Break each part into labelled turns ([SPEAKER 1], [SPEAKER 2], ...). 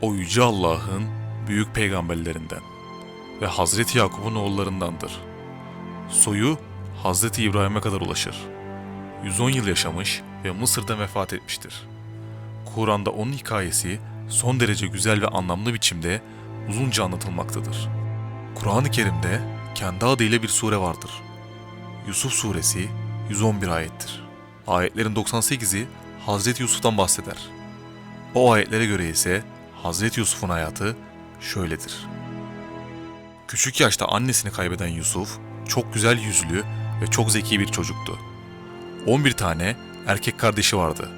[SPEAKER 1] O yüce Allah'ın büyük peygamberlerinden ve Hazreti Yakup'un oğullarındandır. Soyu Hazreti İbrahim'e kadar ulaşır. 110 yıl yaşamış ve Mısır'da vefat etmiştir. Kur'an'da onun hikayesi son derece güzel ve anlamlı biçimde uzunca anlatılmaktadır. Kur'an-ı Kerim'de kendi adıyla bir sure vardır. Yusuf suresi 111 ayettir. Ayetlerin 98'i Hazreti Yusuf'tan bahseder. O ayetlere göre ise Hazreti Yusuf'un hayatı şöyledir. Küçük yaşta annesini kaybeden Yusuf çok güzel yüzlü ve çok zeki bir çocuktu. 11 tane erkek kardeşi vardı.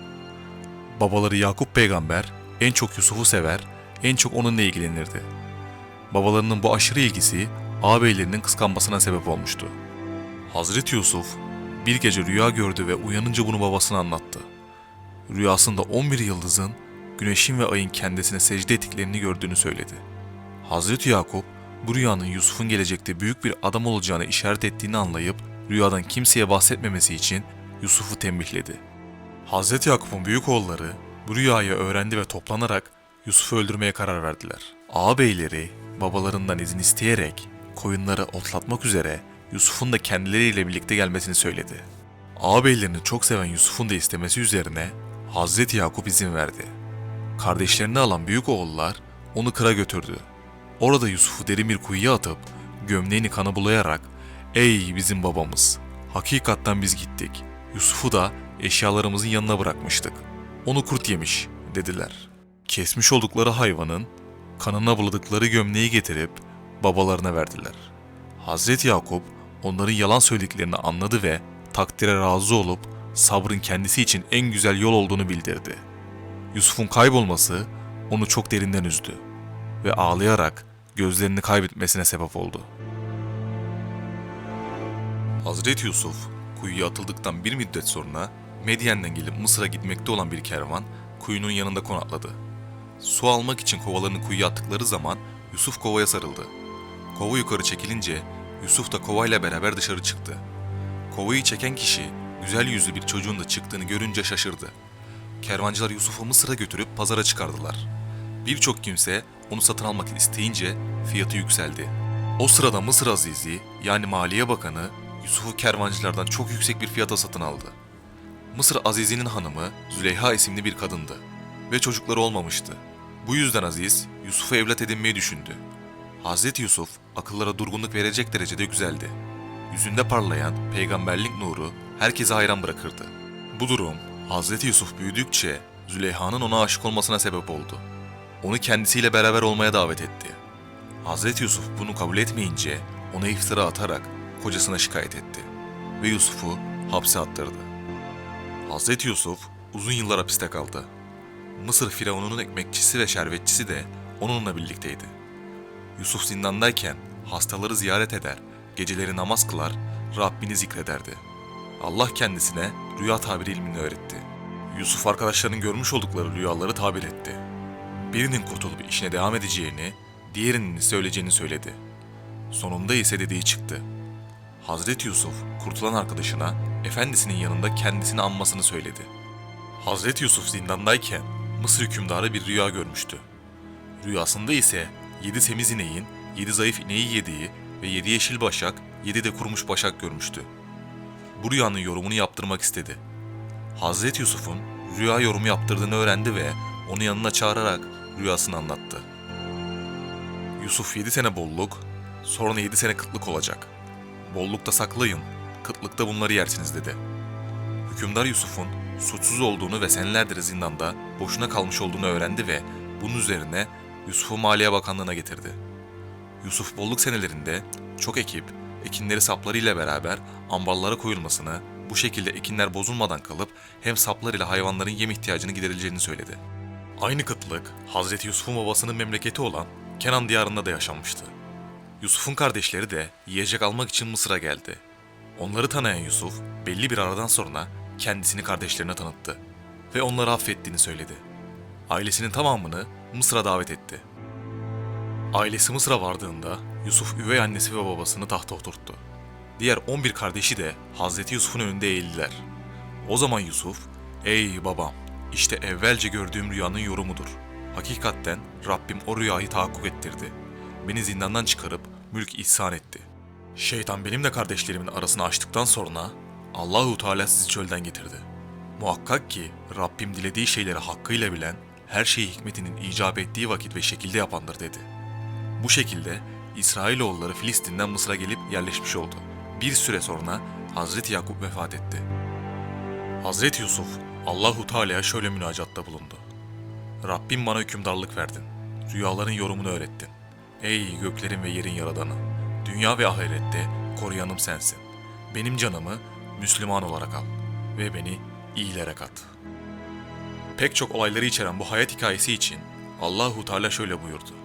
[SPEAKER 1] Babaları Yakup peygamber en çok Yusuf'u sever, en çok onunla ilgilenirdi. Babalarının bu aşırı ilgisi ağabeylerinin kıskanmasına sebep olmuştu. Hazreti Yusuf bir gece rüya gördü ve uyanınca bunu babasına anlattı. Rüyasında 11 yıldızın, güneşin ve ayın kendisine secde ettiklerini gördüğünü söyledi. Hazreti Yakup bu rüyanın Yusuf'un gelecekte büyük bir adam olacağını işaret ettiğini anlayıp rüyadan kimseye bahsetmemesi için Yusuf'u tembihledi. Hazreti Yakup'un büyük oğulları bu rüyayı öğrendi ve toplanarak Yusuf'u öldürmeye karar verdiler. Ağabeyleri babalarından izin isteyerek koyunları otlatmak üzere Yusuf'un da kendileriyle birlikte gelmesini söyledi. Ağabeylerini çok seven Yusuf'un da istemesi üzerine Hazreti Yakup izin verdi. Kardeşlerini alan büyük oğullar onu kıra götürdü. Orada Yusuf'u derin bir kuyuya atıp gömleğini kana bulayarak ''Ey bizim babamız, hakikatten biz gittik. Yusuf'u da eşyalarımızın yanına bırakmıştık. Onu kurt yemiş.'' dediler. Kesmiş oldukları hayvanın kanına buladıkları gömleği getirip babalarına verdiler. Hazreti Yakup onların yalan söylediklerini anladı ve takdire razı olup sabrın kendisi için en güzel yol olduğunu bildirdi. Yusuf'un kaybolması onu çok derinden üzdü ve ağlayarak gözlerini kaybetmesine sebep oldu. Hazreti Yusuf kuyuya atıldıktan bir müddet sonra Medyen'den gelip Mısır'a gitmekte olan bir kervan kuyunun yanında konakladı. Su almak için kovalarını kuyuya attıkları zaman Yusuf kovaya sarıldı. Kova yukarı çekilince Yusuf da kovayla beraber dışarı çıktı. Kovayı çeken kişi güzel yüzlü bir çocuğun da çıktığını görünce şaşırdı. Kervancılar Yusuf'u Mısır'a götürüp pazara çıkardılar. Birçok kimse onu satın almak isteyince fiyatı yükseldi. O sırada Mısır Azizi yani Maliye Bakanı Yusuf'u kervancılardan çok yüksek bir fiyata satın aldı. Mısır Azizi'nin hanımı Züleyha isimli bir kadındı ve çocukları olmamıştı. Bu yüzden Aziz Yusuf'u evlat edinmeyi düşündü. Hazreti Yusuf akıllara durgunluk verecek derecede güzeldi. Yüzünde parlayan peygamberlik nuru herkese hayran bırakırdı. Bu durum Hazreti Yusuf büyüdükçe Züleyha'nın ona aşık olmasına sebep oldu. Onu kendisiyle beraber olmaya davet etti. Hazreti Yusuf bunu kabul etmeyince ona iftira atarak kocasına şikayet etti ve Yusuf'u hapse attırdı. Hazreti Yusuf uzun yıllar hapiste kaldı. Mısır firavununun ekmekçisi ve şerbetçisi de onunla birlikteydi. Yusuf zindandayken hastaları ziyaret eder, geceleri namaz kılar, Rabbini zikrederdi. Allah kendisine rüya tabiri ilmini öğretti. Yusuf arkadaşlarının görmüş oldukları rüyaları tabir etti. Birinin kurtulup işine devam edeceğini, diğerinin ise öleceğini söyledi. Sonunda ise dediği çıktı. Hazreti Yusuf kurtulan arkadaşına efendisinin yanında kendisini anmasını söyledi. Hazreti Yusuf zindandayken Mısır hükümdarı bir rüya görmüştü. Rüyasında ise yedi temiz ineğin yedi zayıf ineği yediği ve yedi yeşil başak, yedi de kurumuş başak görmüştü. Bu rüyanın yorumunu yaptırmak istedi. Hazreti Yusuf'un rüya yorumu yaptırdığını öğrendi ve onu yanına çağırarak rüyasını anlattı. Yusuf yedi sene bolluk, sonra yedi sene kıtlık olacak. Bollukta saklayın, kıtlıkta bunları yersiniz dedi. Hükümdar Yusuf'un suçsuz olduğunu ve senelerdir zindanda boşuna kalmış olduğunu öğrendi ve bunun üzerine Yusuf'u Maliye Bakanlığı'na getirdi. Yusuf bolluk senelerinde çok ekip, ekinleri saplarıyla beraber ambarlara koyulmasını, bu şekilde ekinler bozulmadan kalıp hem saplar ile hayvanların yem ihtiyacını giderileceğini söyledi. Aynı kıtlık Hazreti Yusuf'un babasının memleketi olan Kenan diyarında da yaşanmıştı. Yusuf'un kardeşleri de yiyecek almak için Mısır'a geldi. Onları tanıyan Yusuf belli bir aradan sonra kendisini kardeşlerine tanıttı ve onları affettiğini söyledi. Ailesinin tamamını Mısır'a davet etti. Ailesi Mısır'a vardığında Yusuf üvey annesi ve babasını tahta oturttu. Diğer 11 kardeşi de Hazreti Yusuf'un önünde eğildiler. O zaman Yusuf, ''Ey babam, işte evvelce gördüğüm rüyanın yorumudur. Hakikatten Rabbim o rüyayı tahakkuk ettirdi. Beni zindandan çıkarıp mülk ihsan etti. Şeytan benim de kardeşlerimin arasını açtıktan sonra Allahu Teala sizi çölden getirdi. Muhakkak ki Rabbim dilediği şeyleri hakkıyla bilen, her şeyi hikmetinin icap ettiği vakit ve şekilde yapandır dedi. Bu şekilde İsrailoğulları Filistin'den Mısır'a gelip yerleşmiş oldu. Bir süre sonra Hazreti Yakup vefat etti. Hazreti Yusuf Allahu Teala'ya şöyle münacatta bulundu. Rabbim bana hükümdarlık verdin. Rüyaların yorumunu öğrettin. Ey göklerin ve yerin yaradanı. Dünya ve ahirette koruyanım sensin. Benim canımı Müslüman olarak al ve beni iyilere kat. Pek çok olayları içeren bu hayat hikayesi için Allahu Teala şöyle buyurdu.